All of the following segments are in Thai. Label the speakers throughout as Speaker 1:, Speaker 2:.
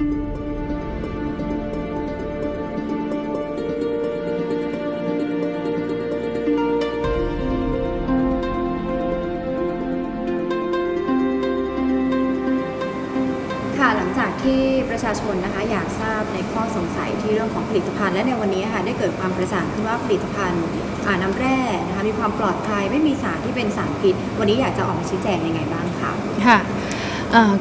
Speaker 1: ค่ะหลังจากที่ประชาชนนะคะอยากทราบในข้อสงสัยที่เรื่องของผลิตภัณฑ์และในวันนี้ค่ะได้เกิดความกระจ่างขึ้นว่าผลิตภัณฑ์อ่าน้ำแร่นะคะมีความปลอดภัยไม่มีสารที่เป็นสารพิษ วันนี้อยากจะออกมาชี้แจงยังไงบ้างคะ
Speaker 2: ค่ะ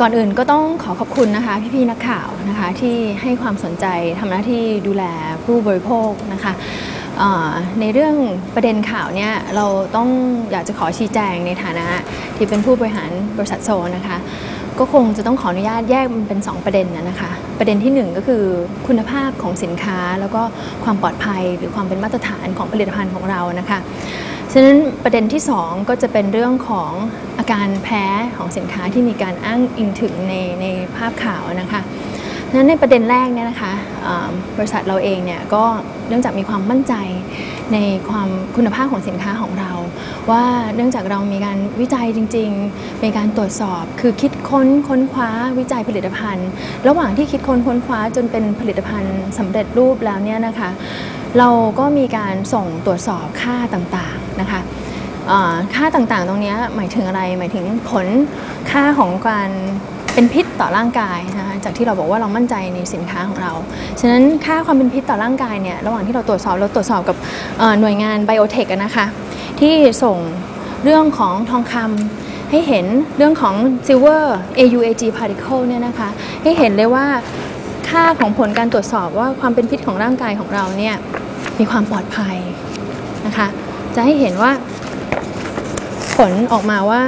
Speaker 2: ก่อนอื่นก็ต้องขอขอบคุณนะคะพี่ๆนักข่าวนะคะที่ให้ความสนใจทำหน้าที่ดูแลผู้บริโภคนะคะในเรื่องประเด็นข่าวเนี่ยเราต้องอยากจะขอชี้แจงในฐานะที่เป็นผู้บริหารบริษัทโซนะคะก็คงจะต้องขออนุญาตแยกมันเป็น 2 ประเด็นนะนะคะ ประเด็นทีหนึ่1 ก็คือคุณภาพของสินค้า แล้วก็ความปลอดภัยหรือความเป็นมาตรฐานของผลิตภัณฑ์ของเรานะคะ ฉะนั้นประเด็นที่ 2 ก็จะเป็นเรื่องของอาการแพ้ของสินค้าที่มีการอ้างอิงถึงในในภาพข่าวนะคะฉะนั้นในประเด็นแรกเนี่ยนะคะบริษัทเราเองเนี่ยก็เนื่องจากมีความมั่นใจในความคุณภาพของสินค้าของเรา ว่าเนื่องจากเรามีการวิจัยจริงๆมีการตรวจสอบคือคิดค้นค้นคว้าวิจัยผลิตภัณฑ์ ระหว่างที่คิดค้นค้นคว้าจนเป็นผลิตภัณฑ์สำเร็จรูปแล้วเนี่ยนะคะ เราก็มีการส่งตรวจสอบค่าต่างๆนะคะค่าต่างๆ ตรงนี้หมายถึงอะไรหมายถึงผลค่าของการเป็นพิษต่อร่างกายนะคะจากที่เราบอกว่าเรามั่นใจในสินค้าของเรา ฉะนั้นค่าความเป็นพิษต่อร่างกายเนี่ยระหว่างที่เราตรวจสอบเราตรวจสอบกับหน่วยงานไบโอเทคนะคะที่ส่งเรื่องของทองคำให้เห็นเรื่องของ silver AUAG particle เนี่ยนะคะให้เห็นเลยว่าค่าของผลการตรวจสอบว่าความเป็นพิษของร่างกายของเราเนี่ย มีความปลอดภัยนะคะ จะให้เห็นว่าผลออกมาว่า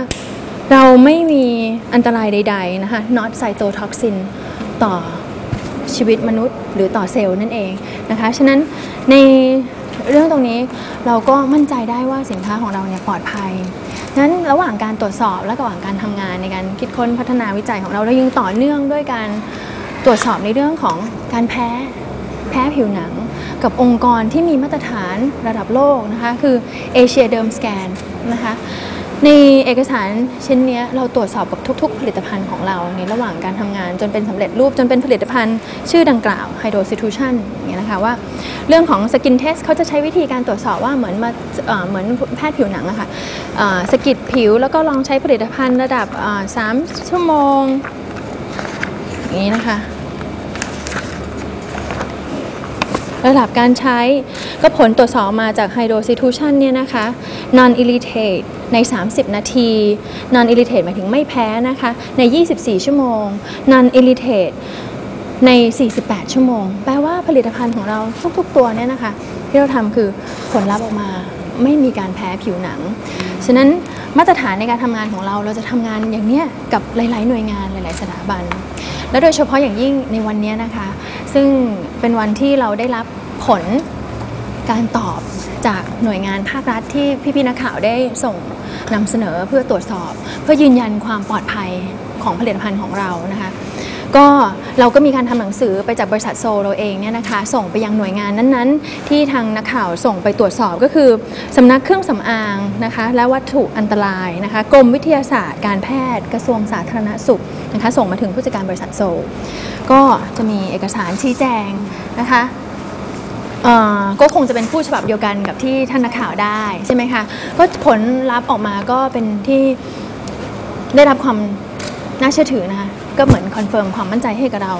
Speaker 2: เราไม่มีอันตรายใด ๆ นะคะ not cytotoxin ต่อชีวิตมนุษย์หรือต่อเซลล์นั่นเองนะคะ ฉะนั้นในเรื่องตรงนี้เราก็มั่นใจได้ว่าสินค้าของเราเนี่ยปลอดภัยนั้นระหว่างการตรวจสอบและระหว่างการทำงานในการคิดค้นพัฒนาวิจัยของเราเรายังต่อเนื่องด้วยการตรวจสอบในเรื่องของการแพ้ แพ้ผิวหนัง กับองค์กรที่มีมาตรฐานระดับโลกนะคะคือ Asia Derm Scan นะคะในเอกสารชิ้นนี้เราตรวจสอบกับทุก ๆ ผลิตภัณฑ์ของเราในระหว่างการทำงานจนเป็นสำเร็จรูปจนเป็นผลิตภัณฑ์ชื่อดังกล่าว Hydrostitution อย่างเงี้ยนะคะว่า เรื่องของสกินเทสเขาจะใช้วิธีการตรวจสอบว่าเหมือนมาเหมือนแพทย์ผิวหนังอะค่ะเอ่อสกิดผิวแล้วก็ลองใช้ผลิตภัณฑ์ระดับเอ่อสามชั่วโมงอย่างนี้นะคะ ระดับการใช้ ก็ผลตรวจสอบมาจาก Hydrostitution เนี่ยนะคะ non irritate ใน 30 นาที non irritate หมายถึงไม่แพ้นะคะ ใน 24 ชั่วโมง non irritate ใน 48 ชั่วโมง แปลว่าผลิตภัณฑ์ของเราทุก ๆ ตัวเนี่ยนะคะ ที่เราทำคือผลลัพธ์ออกมาไม่มีการแพ้ผิวหนัง ฉะนั้น มาตรฐานในการทำงานของเราเราจะทำงานอย่างเนี้ยกับหลาย ๆ หน่วยงานหลาย ๆ สถาบัน และโดยเฉพาะอย่างยิ่งในวันนี้นะคะ ซึ่งเป็นวันที่เราได้รับผลการตอบจากหน่วยงานภาครัฐที่พี่ๆนักข่าวได้ส่งนำเสนอเพื่อตรวจสอบ เพื่อยืนยันความปลอดภัยของผลิตภัณฑ์ของเรานะคะ ก็เราก็มีการทำหนังสือไปจากบริษัทโซเราเองเนี่ยนะคะส่งไปยังหน่วยงานนั้นๆ ที่ทางนักข่าวส่งไปตรวจสอบก็คือสำนักเครื่องสำอางนะคะและวัตถุอันตรายนะคะกรมวิทยาศาสตร์การแพทย์กระทรวงสาธารณสุขนะคะส่งมาถึงผู้จัดการบริษัทโซ ก็จะมีเอกสารชี้แจงนะคะก็คงจะเป็นผู้ฉบับเดียวกันกับที่ท่านนักข่าวได้ใช่ไหมคะก็ผลลัพธ์ออกมาก็เป็นที่ได้รับความน่าเชื่อถือนะคะ ก็เหมือนคอนเฟิร์มความมั่นใจให้กับเรา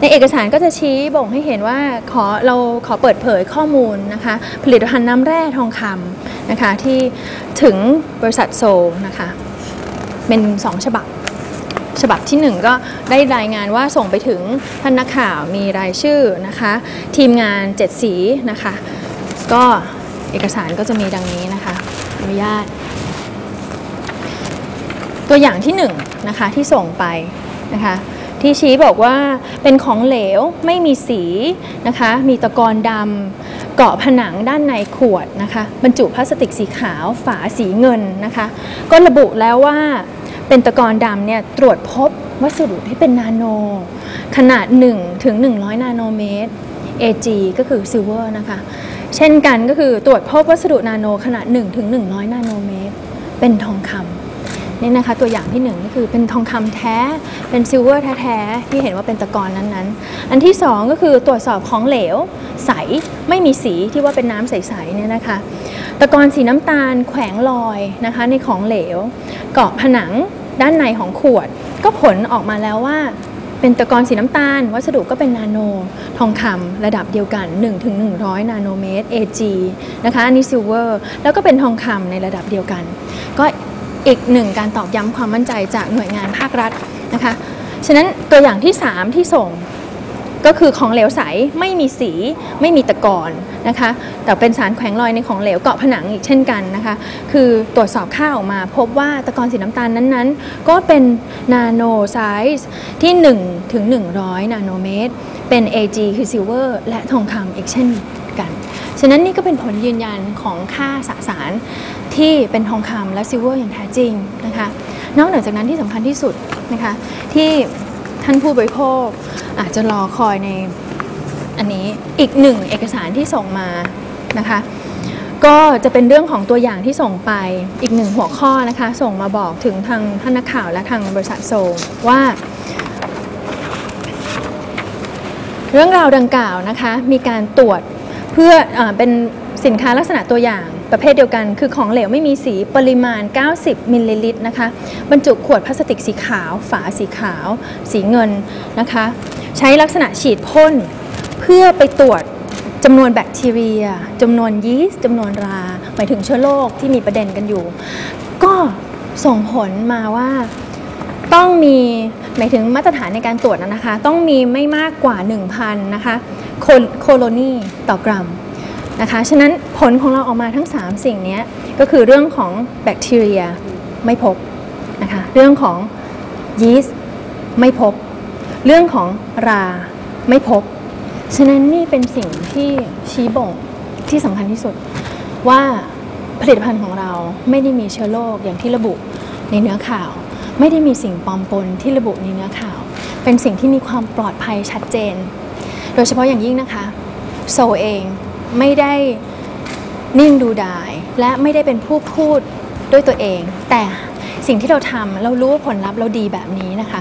Speaker 2: ในเอกสารก็จะชี้บ่งให้เห็นว่าขอเราขอเปิดเผยข้อมูลนะคะผลิตภัณฑ์น้ำแร่ทองคำนะคะที่ถึงบริษัทโซลนะคะเป็น 2 ฉบับฉบับที่ 1 ก็ได้รายงานว่าส่งไปถึงท่านนักข่าวมีรายชื่อนะคะ ทีมงาน 7 สีนะคะ ก็เอกสารก็จะมีดังนี้นะคะอนุญาต ตัวอย่างที่1นงนะคะที่ส่งไป นะคะที่ชี้บอกว่าเป็นของเหลวไม่มีสีนะคะมีตะกอนดำเกาะผนังด้านในขวดนะคะบรรจุพลาสติกสีขาวฝาสีเงินนะคะก็ระบุแล้วว่าเป็นตะกอนดำเนี่ยตรวจพบวัสดุที่เป็นนาโน ขนาด1ถึง100 นาโนเมตร AG ก็คือซิลเวอร์นะคะเช่นกันก็คือตรวจพบวัสดุนาโนขนาด1ถึง100 นาโนเมตร เป็นทองคำ นี่นะคะตัวอย่างที่หนึ่งก็คือเป็นทองคำแท้เป็นซิลเวอร์แท้ๆที่เห็นว่าเป็นตะกอนนั้นๆ อันที่สองก็คือตรวจสอบของเหลวใสไม่มีสีที่ว่าเป็นน้ำใสๆเนี่ยนะคะตะกอนสีน้ำตาลแขวงลอยนะคะในของเหลว เกาะผนังด้านในของขวด ก็ผลออกมาแล้วว่าเป็นตะกอนสีน้ำตาล วัสดุก็เป็นนาโน ทองคำระดับเดียวกัน 1-100 นาโนเมตร AG นะคะอันนี้ซิลเวอร์แล้วก็เป็นทองคำในระดับเดียวกัน ก็ อีกหนึ่งการตอกย้ำความมั่นใจจากหน่วยงานภาครัฐนะคะ ฉะนั้นตัวอย่างที่ 3 ที่ส่งก็คือของเหลวใสไม่มีสีไม่มีตะกอนนะคะ แต่เป็นสารแขวงลอยในของเหลวเกาะผนังอีกเช่นกันนะคะ คือตรวจสอบค่าออกมาพบว่าตะกอนสีน้ำตาลนั้นๆ ก็เป็นนาโนไซส์ที่1ถึง100 นาโนเมตร เป็น AG คือซิลเวอร์และทองคำอีกเช่นกัน ฉะนั้นนี่ก็เป็นผลยืนยันของค่าสสาร ที่เป็นทองคำและซิลเวอร์อย่างแท้จริงนะคะนอกเหนือจากนั้นที่สำคัญที่สุดนะคะที่ท่านผู้บริโภคอาจจะรอคอยในอันนี้อีกหนึ่งเอกสารที่ส่งมานะคะก็จะเป็นเรื่องของตัวอย่างที่ส่งไปอีกหนึ่งหัวข้อนะคะ ส่งมาบอกถึงทางท่านนักข่าวและทางบริษัทโซว่า เรื่องราวดังกล่าวนะคะ มีการตรวจเพื่ออเป็นสินค้าลักษณะตัวอย่าง ประเภทเดียวกัน คือของเหลวไม่มีสีปริมาณ 90มิลลิลิตรนะคะบรรจุขวดพลาสติกสีขาว ฝาสีขาว สีเงินนะคะ ใช้ลักษณะฉีดพ่นเพื่อไปตรวจจำนวนแบคทีเรียจำนวนยีสต์จำนวนรา หมายถึงเชื้อโรคที่มีประเด็นกันอยู่ ก็ส่งผลมาว่าต้องมีหมายถึงมาตรฐานในการตรวจนะคะ ต้องมีไม่มากกว่า 1,000 นะคะ โคโลนีต่อกรัม นะคะ ฉะนั้นผลของเราออกมาทั้ง 3 สิ่งนี้ก็คือเรื่องของแบคทีเรียไม่พบนะคะเรื่องของยีสต์ไม่พบ เรื่องของราไม่พบ ฉะนั้นนี่เป็นสิ่งที่ชี้บ่งที่สำคัญที่สุดว่าผลิตภัณฑ์ของเราไม่ได้มีเชื้อโรคอย่างที่ระบุในเนื้อข่าว ไม่ได้มีสิ่งปลอมปนที่ระบุในเนื้อข่าว เป็นสิ่งที่มีความปลอดภัยชัดเจน โดยเฉพาะอย่างยิ่งนะคะ โซเอง ไม่ได้นิ่งดูดาย และไม่ได้เป็นผู้พูดด้วยตัวเอง แต่สิ่งที่เราทำเรารู้ว่าผลลัพธ์เราดีแบบนี้นะคะ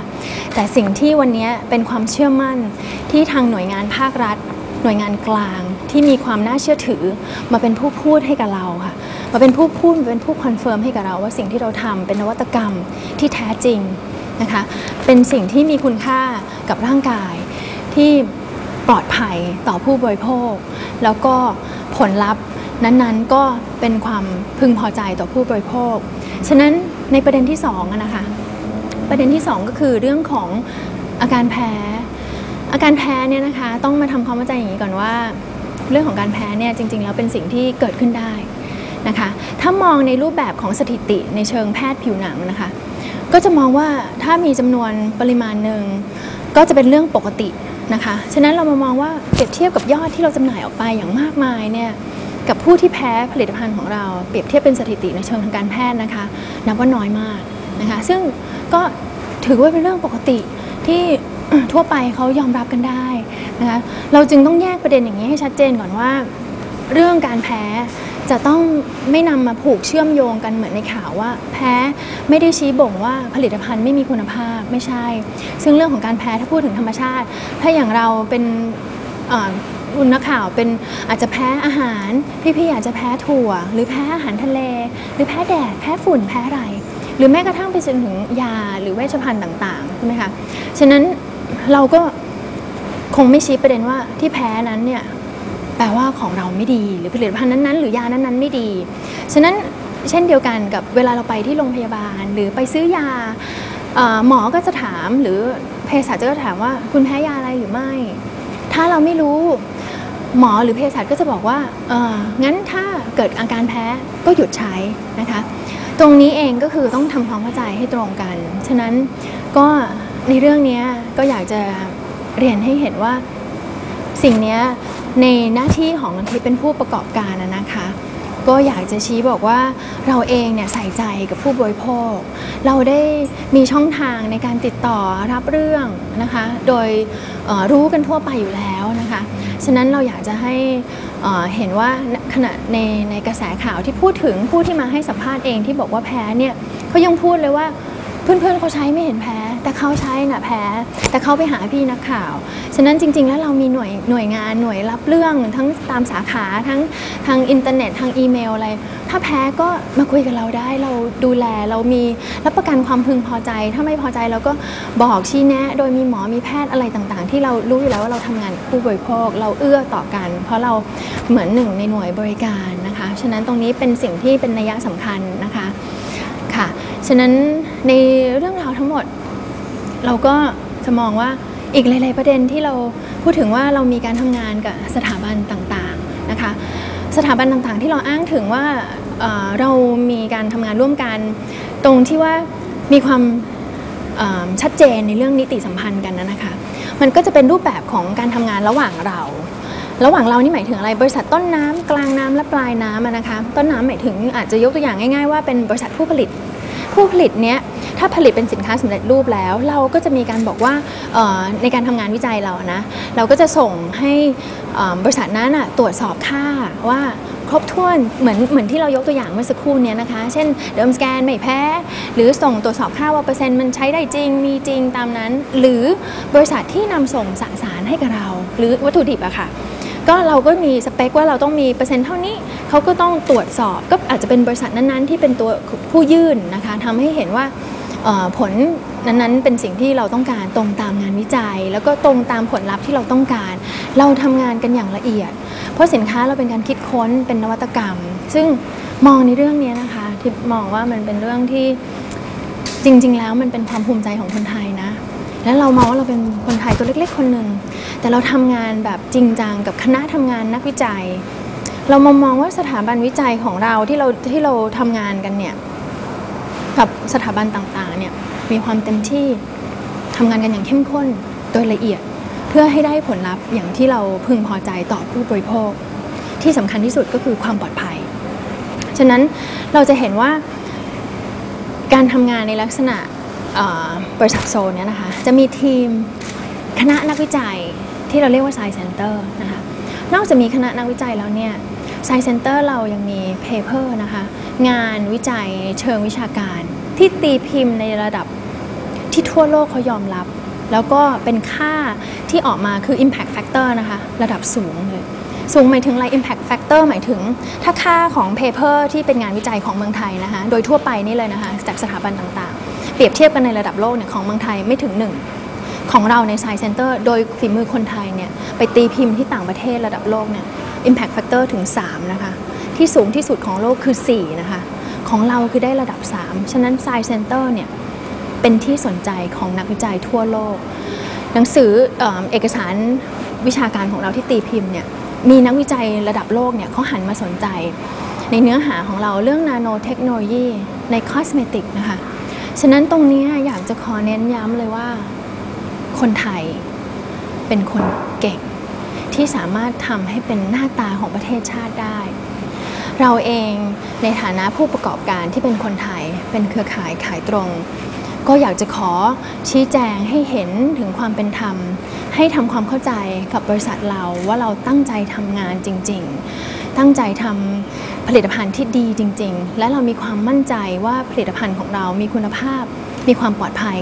Speaker 2: แต่สิ่งที่วันนี้เป็นความเชื่อมั่นที่ทางหน่วยงานภาครัฐ หน่วยงานกลางที่มีความน่าเชื่อถือ มาเป็นผู้พูดให้กับเราค่ะมาเป็นผู้พูดเป็นผู้คอนเฟิร์มให้กับเราว่าสิ่งที่เราทำเป็นนวัตกรรมที่แท้จริงนะคะเป็นสิ่งที่มีคุณค่ากับร่างกายที่ปลอดภัยต่อผู้บริโภค แล้วก็ผลลัพธ์นั้นๆก็เป็นความพึงพอใจต่อผู้บริโภค ฉะนั้นในประเด็นที่สองนะคะ ประเด็นที่ 2 ก็คือเรื่องของอาการแพ้ อาการแพ้เนี่ยนะคะต้องมาทำความเข้าใจอย่างนี้ก่อนว่า เรื่องของการแพ้เนี่ยจริง ๆ แล้วเป็นสิ่งที่เกิดขึ้นได้นะคะ ถ้ามองในรูปแบบของสถิติในเชิงแพทย์ผิวหนังนะคะ ก็จะมองว่าถ้ามีจำนวนปริมาณหนึ่งก็จะเป็นเรื่องปกติ นะคะ ฉะนั้นเรามามองว่าเปรียบเทียบกับยอดที่เราจำหน่ายออกไปอย่างมากมายเนี่ยกับผู้ที่แพ้ผลิตภัณฑ์ของเราเปรียบเทียบเป็นสถิติในเชิงทางการแพทย์นะคะนับว่าน้อยมากนะคะ ซึ่งก็ถือว่าเป็นเรื่องปกติที่ทั่วไปเขายอมรับกันได้นะคะเราจึงต้องแยกประเด็นอย่างนี้ให้ชัดเจนก่อนว่า เรื่องการแพ้ จะต้องไม่นำมาผูกเชื่อมโยงกันเหมือนในข่าวว่า แพ้ไม่ได้ชี้บ่งว่าผลิตภัณฑ์ไม่มีคุณภาพไม่ใช่ ซึ่งเรื่องของการแพ้ถ้าพูดถึงธรรมชาติ ถ้าอย่างเราเป็นคุณนักข่าวเป็นอาจจะแพ้อาหาร พี่ๆอาจจะแพ้ถั่ว หรือแพ้อาหารทะเล หรือแพ้แดดแพ้ฝุ่นแพ้อะไร หรือแม้กระทั่งไปจนถึงยาหรือเวชภัณฑ์ต่างๆใช่ไหมคะฉะนั้นเราก็คงไม่ชี้ประเด็นว่าที่แพ้นั้นเนี่ย แปลว่าของเราไม่ดีหรือผลิตภัณฑ์นั้นๆ หรือยานั้นๆ ไม่ดี ฉะนั้นเช่นเดียวกันกับเวลาเราไปที่โรงพยาบาล หรือไปซื้อยาเอ่อหมอก็จะถามหรือเภสัชก็จะถามว่าคุณแพ้ยาอะไรหรือไม่ ถ้าเราไม่รู้หมอหรือเภสัชก็จะบอกว่าเอองั้นถ้าเกิดอาการแพ้ก็หยุดใช้นะคะ ตรงนี้เองก็คือต้องทำความเข้าใจให้ตรงกัน ฉะนั้นก็ในเรื่องนี้ก็อยากจะเรียนให้เห็นว่าสิ่งนี้ ในหน้าที่ของที่เป็นผู้ประกอบการนะคะก็อยากจะชี้บอกว่าเราเองเนี่ยใส่ใจกับผู้บริโภค เราได้มีช่องทางในการติดต่อรับเรื่องนะคะ โดยรู้กันทั่วไปอยู่แล้วนะคะ ฉะนั้นเราอยากจะให้เห็นว่าขณะในในกระแสข่าวที่พูดถึงผู้ที่มาให้สัมภาษณ์เองที่บอกว่าแพ้เนี่ยเขายังพูดเลยว่า เพื่อนๆเขาใช้ไม่เห็นแพ้ แต่เขาใช้น่ะแพ้ แต่เขาไปหาพี่นักข่าว ฉะนั้นจริง ๆ แล้วเรามีหน่วยหน่วยงานหน่วยรับเรื่องทั้งตามสาขาทั้งทางอินเทอร์เน็ตทางอีเมลอะไร ถ้าแพ้ก็มาคุยกับเราได้เราดูแลเรามีรับประกันความพึงพอใจ ถ้าไม่พอใจเราก็บอกชี้แนะ โดยมีหมอมีแพทย์อะไรต่างๆ ที่เรารู้อยู่แล้วว่าเราทำงานผู้บริโภคเราเอื้อต่อกัน เพราะเราเหมือนหนึ่งในหน่วยบริการนะคะ ฉะนั้นตรงนี้เป็นสิ่งที่เป็นนัยสำคัญนะคะ ฉะนั้นในเรื่องราวทั้งหมด เราก็จะมองว่าอีกหลาย ๆ ประเด็นที่เราพูดถึงว่าเรามีการทำงานกับสถาบันต่างๆนะคะสถาบันต่างๆ ที่เราอ้างถึงว่าเเรามีการทำงานร่วมกัน ตรงที่ว่ามีความชัดเจนในเรื่องนิติสัมพันธ์กันนะนะคะ มันก็จะเป็นรูปแบบของการทำงานระหว่างเรา ระหว่างเรานี่หมายถึงอะไร บริษัทต้นน้ำกลางน้ำและปลายน้ำนะคะ ต้นน้ำหมายถึงอาจจะยกตัวอย่างง่าย ๆ ว่าเป็นบริษัทผู้ผลิต ผู้ผลิตเนี้ยถ้าผลิตเป็นสินค้าสำเร็จรูปแล้ว เราก็จะมีการบอกว่าในการทำงานวิจัยเรานะเราก็จะส่งให้บริษัทนั้นตรวจสอบค่าว่าครบถ้วนเหมือนเหมือนที่เรายกตัวอย่างเมื่อสักครู่เนี้ยนะคะ เช่นเดิมสแกนไม่แพ้ หรือส่งตรวจสอบค่าว่าเปอร์เซ็นต์มันใช้ได้จริงมีจริงตามนั้น หรือบริษัทที่นำส่งสสารให้กับเรา หรือวัตถุดิบอะค่ะ ก็เราก็มีสเปคว่าเราต้องมีเปอร์เซ็นต์เท่านี้เขาก็ต้องตรวจสอบ ก็อาจจะเป็นบริษัทนั้นๆ ที่เป็นตัวผู้ยื่นนะคะทำให้เห็นว่าผลนั้นๆ เป็นสิ่งที่เราต้องการตรงตามงานวิจัย แล้วก็ตรงตามผลลัพธ์ที่เราต้องการ เราทำงานกันอย่างละเอียด เพราะสินค้าเราเป็นการคิดค้นเป็นนวัตกรรม ซึ่งมองในเรื่องนี้นะคะที่มองว่ามันเป็นเรื่องที่จริง ๆ แล้วมันเป็นความภูมิใจของคนไทยน และเรามองว่าเราเป็นคนไทยตัวเล็ก ๆ คนหนึ่งแต่เราทำงานแบบจริงจังกับคณะทำงานนักวิจัย เรามองมองว่าสถาบันวิจัยของเราที่เราที่เราทำงานกันเนี่ยกับสถาบันต่างๆเนี่ยมีความเต็มที่ทำงานกันอย่างเข้มข้นโดยละเอียดเพื่อให้ได้ผลลัพธ์อย่างที่เราพึงพอใจต่อผู้บริโภค ที่สำคัญที่สุดก็คือความปลอดภัย ฉะนั้นเราจะเห็นว่าการทำงานในลักษณะ บริษัทโซนเนี่ยนะคะจะมีทีมคณะนักวิจัยที่เราเรียกว่า Science Center นะคะนอกจากมีคณะนักวิจัยแล้วเนี่ย Science Center เรายังมี paper นะคะงานวิจัยเชิงวิชาการที่ตีพิมพ์ในระดับที่ทั่วโลกเขายอมรับ แล้วก็เป็นค่าที่ออกมาคือ impact factor นะคะระดับสูงเลยสูงหมายถึงอะไร impact factor หมายถึง ถ้าค่าของ paper ที่เป็นงานวิจัยของเมืองไทยนะคะโดยทั่วไปนี่เลยนะคะจากสถาบันต่าง เปรียบเทียบกันในระดับโลกเนี่ยของเมืองไทยไม่ถึง1ของเราใน Science Center โดยฝีมือคนไทยเนี่ยไปตีพิมพ์ที่ต่างประเทศระดับโลกเนี่ย impact factor ถึง 3 นะคะ ที่สูงที่สุดของโลกคือ 4 นะคะ ของเราคือได้ระดับ 3 ฉะนั้น Science Center เนี่ยเป็นที่สนใจของนักวิจัยทั่วโลก หนังสือเออเอกสารวิชาการของเราที่ตีพิมพ์เนี่ยมีนักวิจัยระดับโลกเนี่ยเขาหันมาสนใจ ในเนื้อหาของเราเรื่องนาโนเทคโนโลยีในคอสเมติกนะคะ ฉะนั้นตรงนี้อยากจะขอเน้นย้ำเลยว่า คนไทยเป็นคนเก่ง ที่สามารถทำให้เป็นหน้าตาของประเทศชาติได้ เราเองในฐานะผู้ประกอบการที่เป็นคนไทยเป็นเครือข่ายขายตรง ก็อยากจะขอชี้แจงให้เห็นถึงความเป็นธรรม ให้ทำความเข้าใจกับบริษัทเราว่าเราตั้งใจทำงานจริง ๆ ตั้งใจทำผลิตภัณฑ์ที่ดีจริง ๆ และเรามีความมั่นใจว่าผลิตภัณฑ์ของเรามีคุณภาพ มีความปลอดภัย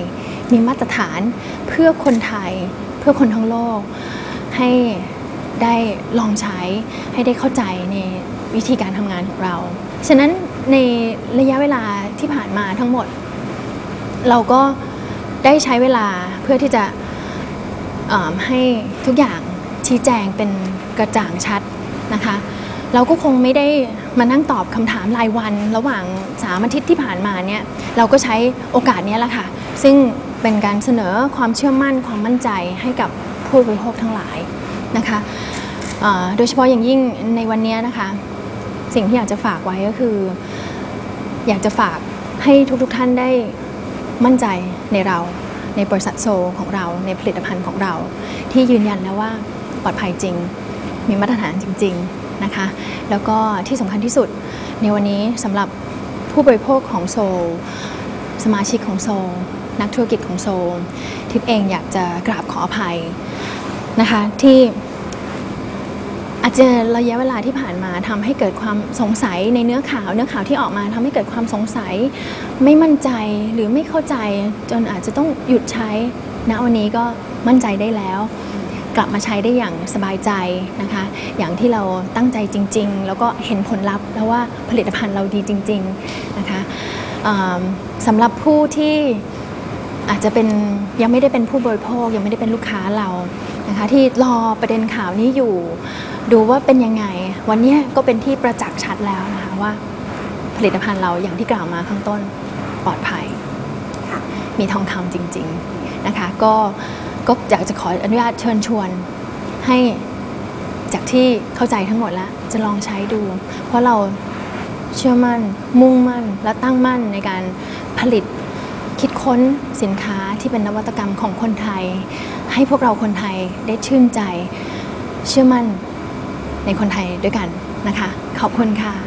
Speaker 2: มีมาตรฐานเพื่อคนไทย เพื่อคนทั้งโลก ให้ได้ลองใช้ให้ได้เข้าใจในวิธีการทำงานของเรา ฉะนั้นในระยะเวลาที่ผ่านมาทั้งหมด เราก็ได้ใช้เวลาเพื่อที่จะให้ทุกอย่างชี้แจงเป็นกระจ่างชัดนะคะ เราก็คงไม่ได้มานั่งตอบคำถามรายวัน ระหว่างสามอาทิตย์ที่ผ่านมาเนี่ยเราก็ใช้โอกาสนี้แหละค่ะ ซึ่งเป็นการเสนอความเชื่อมั่นความมั่นใจให้กับผู้บริโภคทั้งหลายนะคะโดยเฉพาะอย่างยิ่งในวันนี้นะคะ สิ่งที่อยากจะฝากไว้ก็คือ อยากจะฝากให้ทุกๆทท่านได้มั่นใจในเราในบริษัทโซของเราในผลิตภัณฑ์ของเรา ที่ยืนยันแล้วว่าปลอดภัยจริง มีมาตรฐานจริง ๆ นะคะ แล้วก็ที่สำคัญที่สุดในวันนี้สำหรับผู้บริโภคของโซลสมาชิกของโซลนักธุรกิจของโซลทิพเองอยากจะกราบขออภัยนะคะที่อาจจะระยะเวลาที่ผ่านมาทำให้เกิดความสงสัยในเนื้อข่าวเนื้อข่าวที่ออกมาทำให้เกิดความสงสัย ไม่มั่นใจหรือไม่เข้าใจจนอาจจะต้องหยุดใช้ณวันนี้ก็มั่นใจได้แล้ว กลับมาใช้ได้อย่างสบายใจนะคะ อย่างที่เราตั้งใจจริง ๆ แล้วก็เห็นผลลัพธ์แล้วว่าผลิตภัณฑ์เราดีจริง ๆนะคะสำหรับผู้ที่อาจจะเป็นยังไม่ได้เป็นผู้บริโภคยังไม่ได้เป็นลูกค้าเรานะคะที่รอประเด็นข่าวนี้อยู่ ดูว่าเป็นยังไง วันนี้ก็เป็นที่ประจักษ์ชัดแล้วนะคะว่าผลิตภัณฑ์เราอย่างที่กล่าวมาข้างต้นปลอดภัย
Speaker 1: ค่ะ
Speaker 2: มีทองคำจริง ๆ นะคะ ก็ ก็อยากจะขออนุญาตเชิญชวนให้จากที่เข้าใจทั้งหมดแล้วจะลองใช้ดู เพราะเราเชื่อมั่น มุ่งมั่น และตั้งมั่นในการผลิตคิดค้นสินค้าที่เป็นนวัตกรรมของคนไทย ให้พวกเราคนไทยได้ชื่นใจ เชื่อมั่นในคนไทยด้วยกันนะคะ ขอบคุณค่ะ